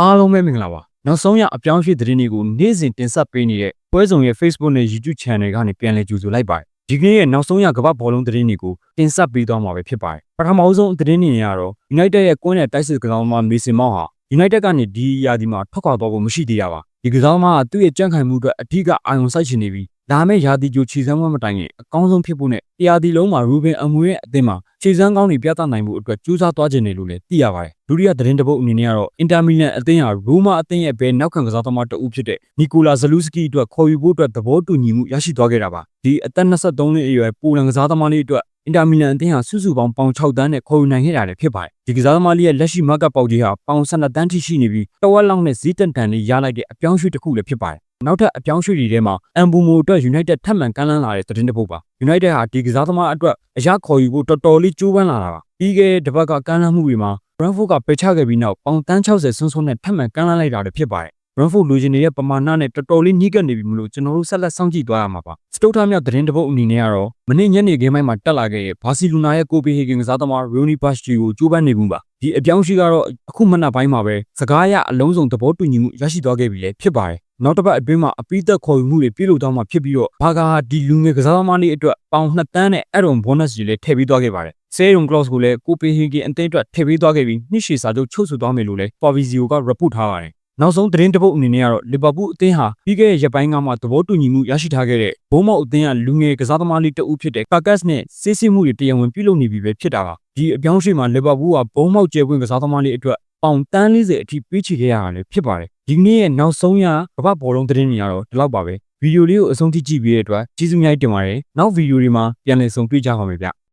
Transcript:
အားလုံးပဲမင်္ဂလာပါနောက်ဆုံးရအပြောင်းအရွှေ့သတင်းတွေကိုနေ့စဉ်တင်ဆက်ပေးနေတဲ့ပွဲဆောင်ရဲ့ Facebook နဲ့ YouTube Channel ကနေပြန်လည်ကြိုဆိုလိုက်ပါတယ်ဒီကနေ့ရဲ့နောက်ဆုံးရကမ္ဘာဘောလုံးသတင်းတွေကိုတင်ဆက်ပေးသွားမှာပဲဖြစ်ပါတယ်ပထမအဆုံးသတင်းတွေကတော့ United ရဲ့ကွင်းနဲ့တိုက်စစ်ကစားသမားမေဆင်မောင်ဟာ United ကနေဒီရာဒီမှာထွက်ခွာသွားဖို့မရှိသေးရပါဒီကစားသမားကသူ့ရဲ့ကြံ့ခိုင်မှုအတွက်အထူးအာရုံစိုက်ရှင်နေပြီး ဒါမဲ့ရာသီကြိုခြေစမ်းပွဲမတိုင်ခင်အကောင်းဆုံးဖြစ်ဖို့နဲ့တရားဒီလုံးမှာရူဘင်အမွေရဲ့အသင်းမှာခြေစမ်းကောင်းတွေပြသနိုင်မှုအတွက်ကြိုးစားသွားခြင်းတယ်လို့လည်းသိရပါတယ်ဒုတိယသတင်းတစ်ပုဒ်အနေနဲ့ကတော့အင်တာမီလန်အသင်းဟာရိုမာအသင်းရဲ့ဘယ်နောက်ခံကစားသမားတဦးဖြစ်တဲ့နီကိုလာဇလူးစကီအတွက်ခေါ်ယူဖို့အတွက်သဘောတူညီမှုရရှိသွားခဲ့တာပါဒီအသက်23နှစ်အရွယ်ပိုလန်ကစားသမားလေးအတွက်အင်တာမီလန်အသင်းဟာစုစုပေါင်းပေါင်6တန်းနဲ့ခေါ်ယူနိုင်ခဲ့တာလည်းဖြစ်ပါတယ်ဒီကစားသမားလေးရဲ့လက်ရှိမတ်ကပေါက်ကြီးဟာပေါင်12တန်းထိရှိနေပြီးတဝက်လောက်နဲ့ဈေးတန်တန်လေးရလိုက်တဲ့အပြောင်းအရွှေ့တစ်ခုလည်းဖြစ်ပါတယ် နောက်ထပ်အပြောင်းအရွှေ့တွေထဲမှာအမ်ဘူမိုအတွက် United ထပ်မံကမ်းလှမ်းလာတဲ့သတင်းတစ်ပုဒ်ပါ United ဟာဒီကစားသမားအတွက်အရခေါ်ယူဖို့တော်တော်လေးကြိုးပမ်းလာတာပါပြီးခဲ့တဲ့တစ်ပတ်ကကမ်းလှမ်းမှုတွေမှာ Brentford ကပယ်ချခဲ့ပြီးနောက်ပေါင်တန်း60ဆွန်းဆွန်းနဲ့ထပ်မံကမ်းလှမ်းလိုက်တာလည်းဖြစ်ပါတယ် Brentford လူချင်းတွေရဲ့ပမာဏနဲ့တော်တော်လေးညှိကပ်နေပြီမလို့ကျွန်တော်တို့ဆက်လက်စောင့်ကြည့်သွားရမှာပါစတုတ်ထမြောက်သတင်းတစ်ပုဒ်အနေနဲ့ကတော့မနေ့ညနေခင်းပိုင်းမှာတက်လာခဲ့တဲ့ဘာစီလိုနာရဲ့ကိုပီဟေဂင်ကစားသမား Rooney Bashi ကိုကြိုးပမ်းနေမှုပါဒီအပြောင်းရှိကတော့အခုမနက်ပိုင်းမှာပဲစကားရအလုံးစုံသဘောတူညီမှုရရှိသွားခဲ့ပြီလေဖြစ်ပါတယ်နောက်တစ်ပတ်အတွင်းမှာအပိသက်ခေါ်ယူမှုတွေပြုလုပ်သွားမှာဖြစ်ပြီးတော့ဘာကာဟာဒီလူငယ်ကစားသမားလေးအတွက်ပေါင်2တန်းနဲ့အဲ့ရုံ bonus တွေလည်းထည့်ပေးသွားခဲ့ပါတယ်ဆဲရုံ clause ကိုလည်းကိုပီဟေဂင်အသင်းအတွက်ထည့်ပေးသွားခဲ့ပြီးနှစ်ရှည်စာချုပ်ချုပ်ဆိုသွားမယ်လို့လည်း Fabrizio က report ထားပါတယ်နောက်ဆုံးသတင်းတစ်ပုဒ်အနေနဲ့ကတော့လီဗာပူးအသင်းဟာပြီးခဲ့တဲ့ရက်ပိုင်းကမှသဘောတူညီမှုရရှိထားခဲ့တဲ့ဘုံမောက်အသင်းကလူငယ်ကစားသမားလေးတဦးဖြစ်တဲ့ကာကတ်နဲ့ဆေးစစ်မှုတွေတရားဝင်ပြုလုပ်နေပြီပဲဖြစ်တာပါဒီအပြောင်းအရွှေ့မှာလီဗာပူးကဘုံမောက်ကျဲပွင့်ကစားသမားလေးအတွက်ပေါင်တန်း40အထိပေးချေခဲ့ရတာလည်းဖြစ်ပါတယ် ဒီနေ့ရဲ့နောက်ဆုံးရကမ္ဘာဘောလုံးသတင်းတွေကတော့ဒီလောက်ပါပဲဗီဒီယိုလေးကိုအဆုံးထိကြည့်ပြီးတဲ့အတွက်ကျေးဇူးများတင်ပါတယ်နောက်ဗီဒီယိုတွေမှာပြန်လည်ဆုံတွေ့ကြပါမယ်ဗျ